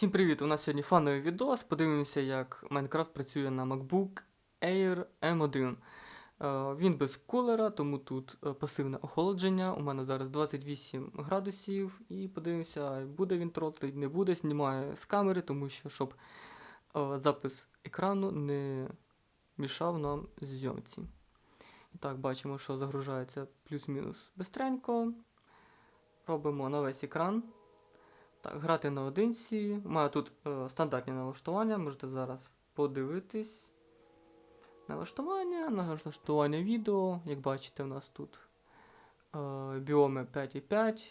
Всім привіт! У нас сьогодні фановий відос. Подивимося, як Майнкрафт працює на MacBook Air M1. Е, Він без кулера, тому тут е, пасивне охолодження. У мене зараз 28 градусів. І подивимося, буде він тролити, не буде. Знімаю з камери, тому що щоб е, запис екрану не мішав нам зйомці. І так, бачимо, що загружається плюс-мінус бистренько. Робимо на весь екран. Так, грати наодинці. Маю тут е, стандартні налаштування, можете зараз подивитись. Налаштування, налаштування відео. Як бачите, у нас тут е, біоми 5,5.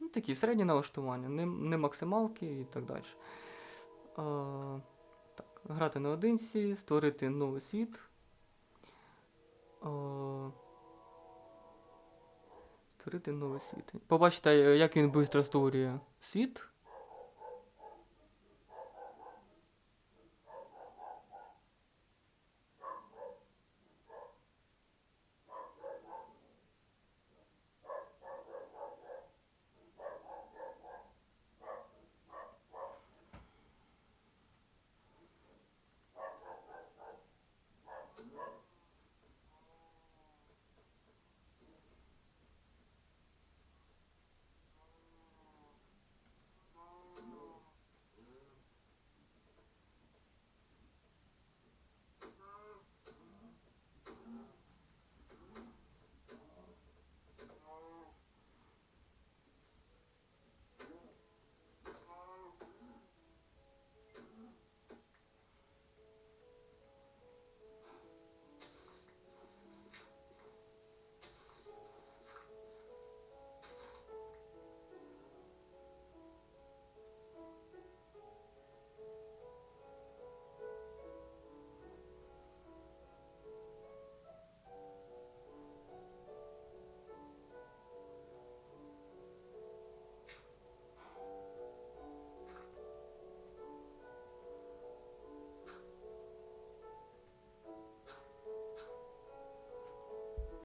Ну, такі середні налаштування, не, не максималки і так далі. Е, так, грати наодинці, створити новий світ. Е, Створити новий світ. Побачите, як він швидко створює світ.